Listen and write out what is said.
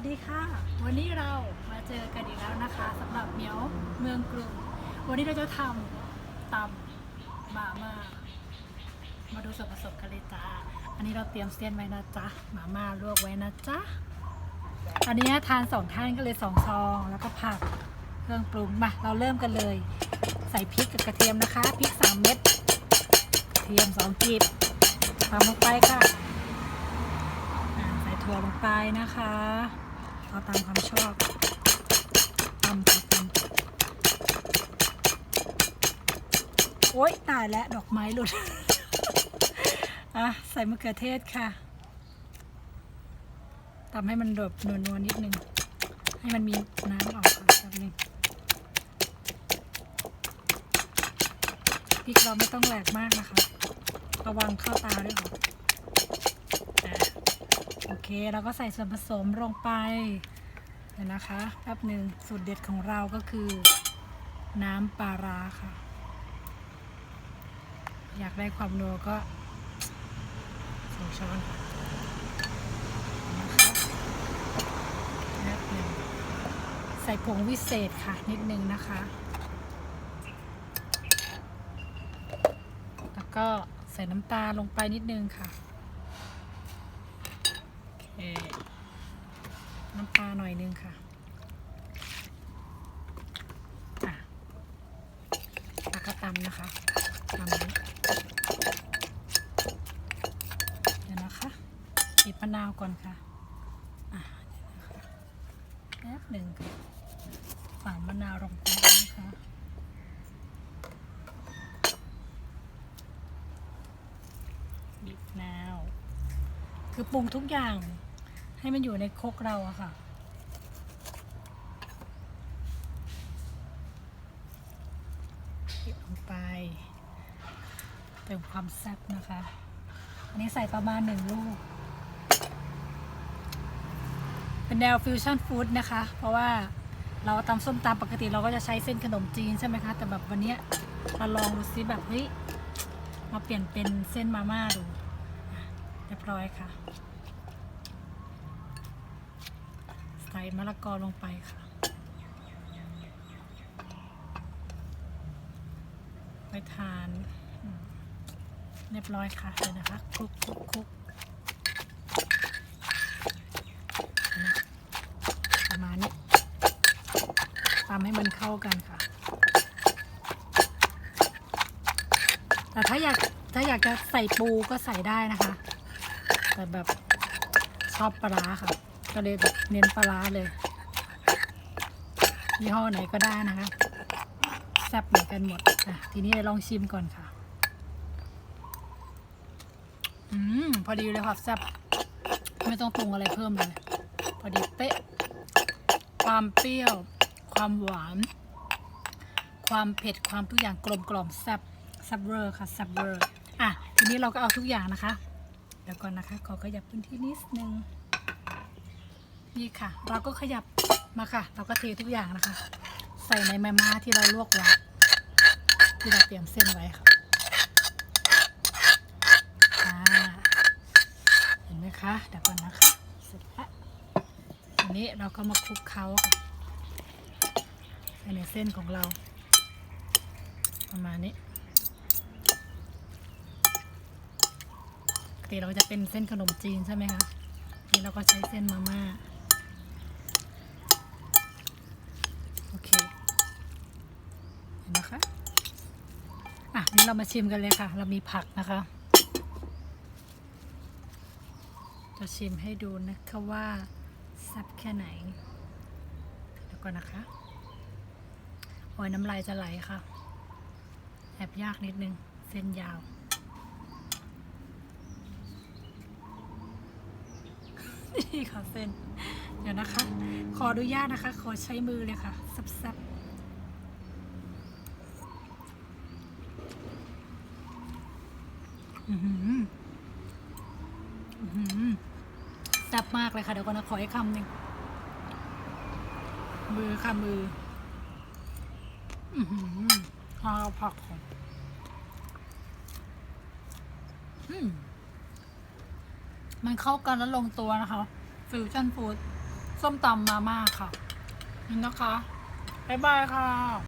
วัสดีค่ะ วันนี้เรามาเจอกันอีกแล้วนะคะสำหรับเมียวเมืองกรุง วันนี้เราจะทำตำมาม่ามาดูส่วนผสมกันเลยจ้าอันนี้เราเตรียมเส้นไว้นะจ๊ะมาม่าลวกไว้นะจ๊ะอันนี้ทานสองท่านก็เลยสองซอง แล้วก็ผักเครื่องปรุงมาเราเริ่มกันเลย ใส่พริกกับกระเทียมนะคะพริกสามเม็ดกระเทียมสองกีบตามลงไปค่ะ ใส่ถั่วลงไปนะคะ เอาตามความชอบตำค่ะตำโอ๊ยตายแล้วดอกไม้หลุด อะ ใส่มะเขือเทศค่ะทำให้มันแบบนัวๆนิดนึง ให้มันมีน้ำออกค่ะแป๊บนึงพริกเราไม่ต้องแหลกมากนะคะ ระวังเข้าตาด้วยค่ะ เคเราก็ใส่ส่วนผสมลงไปเดี๋ยวนะคะแป๊บหนึ่งสูตรเด็ดของเราก็คือ น้ำปลาร้าค่ะ อยากได้ความนัวก็สองช้อนนะคะแป๊บหนึ่งใส่ผงวิเศษค่ะนิดนึงนะคะ แล้วก็ใส่น้ำตาลลงไปนิดนึงค่ะ น้ำปลาหน่อยนึงค่ะอะแล้วก็ตำนะคะตำนี้เดี๋ยวนะคะบีบมะนาวก่อนค่ะอะเดี๋ยวนะคะแป๊บหนึ่งค่ะฝานมะนาวลงไปนะคะบีบมะนาว คือปรุงทุกอย่าง ให้มันอยู่ในครกเราอะค่ะ เก็บลงไป เติมความแซ่บนะคะ อันนี้ใส่ประมาณหนึ่งลูก เป็นแนวฟิวชั่นฟู้ดนะคะ เพราะว่าเราตำส้มตำปกติเราก็จะใช้เส้นขนมจีนใช่ไหมคะ แต่แบบวันนี้ยเราลองดูซิแบบเฮ้ยมาเปลี่ยนเป็นเส้นมาม่าดูเรียบร้อยค่ะ ใส่มะละกอลงไปค่ะ ไปทานเรียบร้อยค่ะเลยนะคะคลุกคลุกคลุกประมาณนี้ตามให้มันเข้ากันค่ะ แต่ถ้าอยากถ้าอยากจะใส่ปูก็ใส่ได้นะคะ แต่แบบชอบปลาค่ะ ก็เลยแบบเน้นปลาร้าเลยยี่ห้อไหนก็ได้นะคะแซ่บเหมือนกันหมดอะทีนี้ลองชิมก่อนค่ะ อืมพอดีเลยค่ะแซ่บไม่ต้องปรุงอะไรเพิ่มเลย พอดีเป๊ะ ความเปรี้ยว ความหวาน ความเผ็ดความทุกอย่างกลมกล่อมแซ่บแซ่บเวอร์ค่ะแซ่บเวอร์อะทีนี้เราก็เอาทุกอย่างนะคะเดี๋ยวก่อนนะคะ ขอขยับพื้นที่นิดนึง นี่ค่ะ เราก็ขยับมาค่ะ เราก็เททุกอย่างนะคะ ใส่ในแมม่าที่เราลวกไว้ที่เราเตรียมเส้นไว้ค่ะเห็นไหมคะเดี๋ยวก่อนนะคะเสร็จแล้วทีนี้เราก็มาคลุกเคล้าค่ะใส่ในเส้นของเรา ประมาณนี้ปกติเราจะเป็นเส้นขนมจีนใช่ไหมคะนี่เราก็ใช้เส้นมาม่า โอเคเห็นนะคะอะนี่เรามาชิมกันเลยค่ะ เรามีผักนะคะ จะชิมให้ดูนะคะว่าแซ่บแค่ไหนเดี๋ยวก่อนนะคะโอ้ยน้ำลายจะไหลค่ะแอบยากนิดนึง เส้นยาว นี่ค่ะเส้น เดี๋ยวนะคะ ขออนุญาตนะคะ ขอใช้มือเลยค่ะซับๆอือหืออือหือแซ่บมากเลยค่ะ เดี๋ยวก่อนนะ ขอให้คำหนึ่งมือค่ะมือ อือหือหาผักของ อืม มันเข้ากันแล้วลงตัวนะคะฟิวชั่นฟู้ดส้มตำมาม่าค่ะนี่นะคะ บ๊ายบายค่ะ